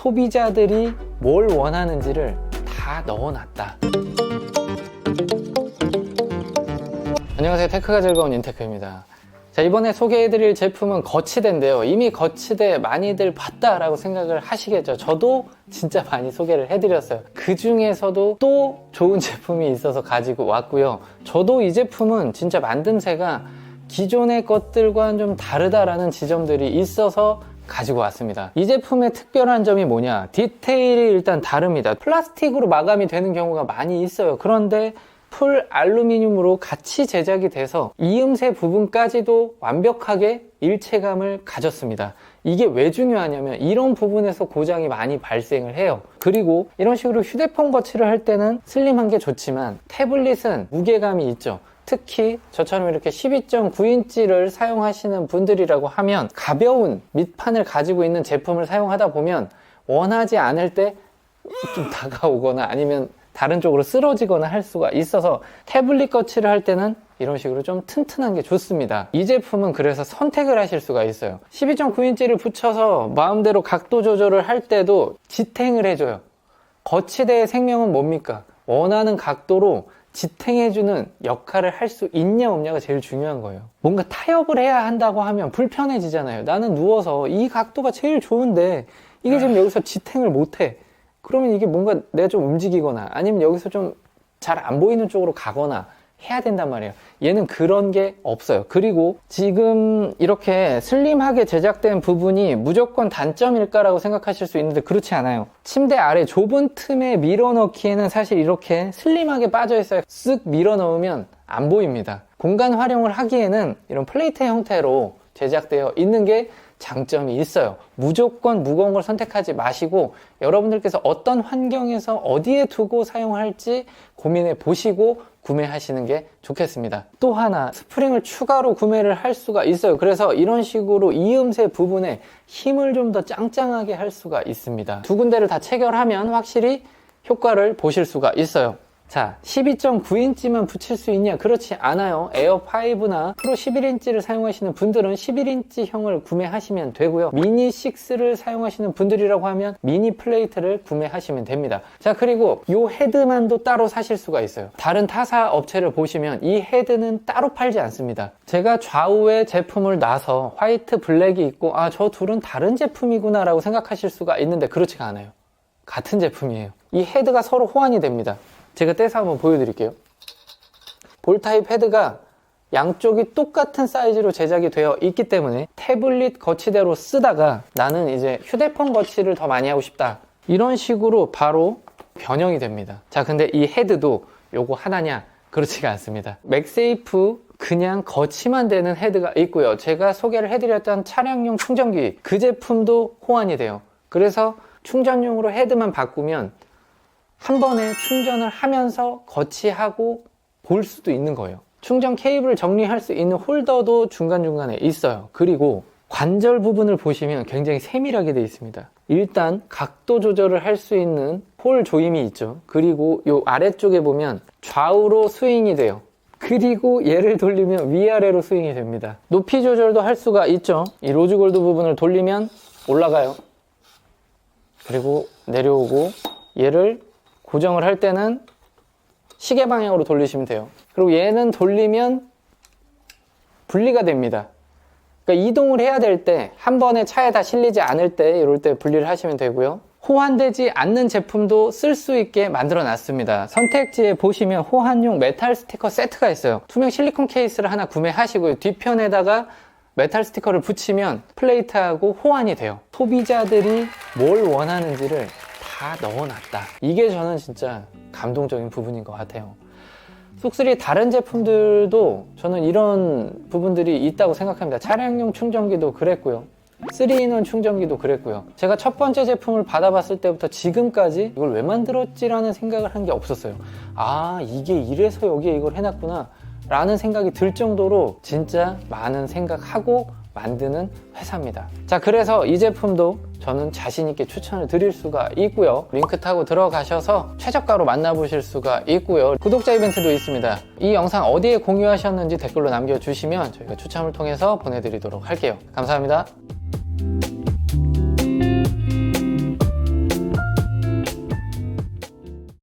소비자들이 뭘 원하는지를 다 넣어놨다. 안녕하세요. 테크가 즐거운 인테크입니다. 자, 이번에 소개해드릴 제품은 거치대인데요. 이미 거치대 많이들 봤다라고 생각을 하시겠죠. 저도 진짜 많이 소개를 해드렸어요. 그 중에서도 또 좋은 제품이 있어서 가지고 왔고요. 저도 이 제품은 진짜 만듦새가 기존의 것들과는 좀 다르다라는 지점들이 있어서 가지고 왔습니다. 이 제품의 특별한 점이 뭐냐? 디테일이 일단 다릅니다. 플라스틱으로 마감이 되는 경우가 많이 있어요. 그런데 풀 알루미늄으로 같이 제작이 돼서 이음새 부분까지도 완벽하게 일체감을 가졌습니다. 이게 왜 중요하냐면 이런 부분에서 고장이 많이 발생을 해요. 그리고 이런 식으로 휴대폰 거치를 할 때는 슬림한 게 좋지만 태블릿은 무게감이 있죠. 특히 저처럼 이렇게 12.9인치를 사용하시는 분들이라고 하면 가벼운 밑판을 가지고 있는 제품을 사용하다 보면 원하지 않을 때 좀 다가오거나 아니면 다른 쪽으로 쓰러지거나 할 수가 있어서 태블릿 거치를 할 때는 이런 식으로 좀 튼튼한 게 좋습니다. 이 제품은 그래서 선택을 하실 수가 있어요. 12.9인치를 붙여서 마음대로 각도 조절을 할 때도 지탱을 해줘요. 거치대의 생명은 뭡니까? 원하는 각도로 지탱해주는 역할을 할 수 있냐 없냐가 제일 중요한 거예요. 뭔가 타협을 해야 한다고 하면 불편해지잖아요. 나는 누워서 이 각도가 제일 좋은데 이게 지금 여기서 지탱을 못해. 그러면 이게 뭔가 내가 좀 움직이거나 아니면 여기서 좀 잘 안 보이는 쪽으로 가거나 해야 된단 말이에요. 얘는 그런 게 없어요. 그리고 지금 이렇게 슬림하게 제작된 부분이 무조건 단점일까라고 생각하실 수 있는데 그렇지 않아요. 침대 아래 좁은 틈에 밀어 넣기에는 사실 이렇게 슬림하게 빠져 있어요. 쓱 밀어 넣으면 안 보입니다. 공간 활용을 하기에는 이런 플레이트 형태로 제작되어 있는 게 장점이 있어요. 무조건 무거운 걸 선택하지 마시고 여러분들께서 어떤 환경에서 어디에 두고 사용할지 고민해 보시고 구매하시는 게 좋겠습니다. 또 하나 스프링을 추가로 구매를 할 수가 있어요. 그래서 이런 식으로 이음새 부분에 힘을 좀 더 짱짱하게 할 수가 있습니다. 두 군데를 다 체결하면 확실히 효과를 보실 수가 있어요. 자, 12.9인치만 붙일 수 있냐? 그렇지 않아요. 에어5나 프로 11인치를 사용하시는 분들은 11인치형을 구매하시면 되고요. 미니 6를 사용하시는 분들이라고 하면 미니 플레이트를 구매하시면 됩니다. 자, 그리고 이 헤드만도 따로 사실 수가 있어요. 다른 타사 업체를 보시면 이 헤드는 따로 팔지 않습니다. 제가 좌우에 제품을 놔서 화이트, 블랙이 있고 아, 저 둘은 다른 제품이구나 라고 생각하실 수가 있는데 그렇지가 않아요. 같은 제품이에요. 이 헤드가 서로 호환이 됩니다. 제가 떼서 한번 보여드릴게요. 볼 타입 헤드가 양쪽이 똑같은 사이즈로 제작이 되어 있기 때문에 태블릿 거치대로 쓰다가 나는 이제 휴대폰 거치를 더 많이 하고 싶다. 이런 식으로 바로 변형이 됩니다. 자, 근데 이 헤드도 요거 하나냐? 그렇지가 않습니다. 맥세이프 그냥 거치만 되는 헤드가 있고요. 제가 소개를 해드렸던 차량용 충전기 그 제품도 호환이 돼요. 그래서 충전용으로 헤드만 바꾸면 한 번에 충전을 하면서 거치하고 볼 수도 있는 거예요. 충전 케이블을 정리할 수 있는 홀더도 중간중간에 있어요. 그리고 관절 부분을 보시면 굉장히 세밀하게 되어 있습니다. 일단 각도 조절을 할 수 있는 폴 조임이 있죠. 그리고 이 아래쪽에 보면 좌우로 스윙이 돼요. 그리고 얘를 돌리면 위아래로 스윙이 됩니다. 높이 조절도 할 수가 있죠. 이 로즈골드 부분을 돌리면 올라가요. 그리고 내려오고 얘를 고정을 할 때는 시계 방향으로 돌리시면 돼요. 그리고 얘는 돌리면 분리가 됩니다. 그러니까 이동을 해야 될 때 한 번에 차에 다 실리지 않을 때 이럴 때 분리를 하시면 되고요. 호환되지 않는 제품도 쓸 수 있게 만들어 놨습니다. 선택지에 보시면 호환용 메탈 스티커 세트가 있어요. 투명 실리콘 케이스를 하나 구매하시고요. 뒤편에다가 메탈 스티커를 붙이면 플레이트하고 호환이 돼요. 소비자들이 뭘 원하는지를 다 넣어놨다. 이게 저는 진짜 감동적인 부분인 것 같아요. 속3 다른 제품들도 저는 이런 부분들이 있다고 생각합니다. 차량용 충전기도 그랬고요. 3인원 충전기도 그랬고요. 제가 첫 번째 제품을 받아봤을 때부터 지금까지 이걸 왜 만들었지라는 생각을 한 게 없었어요. 아, 이게 이래서 여기에 이걸 해놨구나. 라는 생각이 들 정도로 진짜 많은 생각하고 만드는 회사입니다. 자, 그래서 이 제품도 저는 자신있게 추천을 드릴 수가 있고요. 링크 타고 들어가셔서 최저가로 만나보실 수가 있고요. 구독자 이벤트도 있습니다. 이 영상 어디에 공유하셨는지 댓글로 남겨주시면 저희가 추첨을 통해서 보내드리도록 할게요. 감사합니다.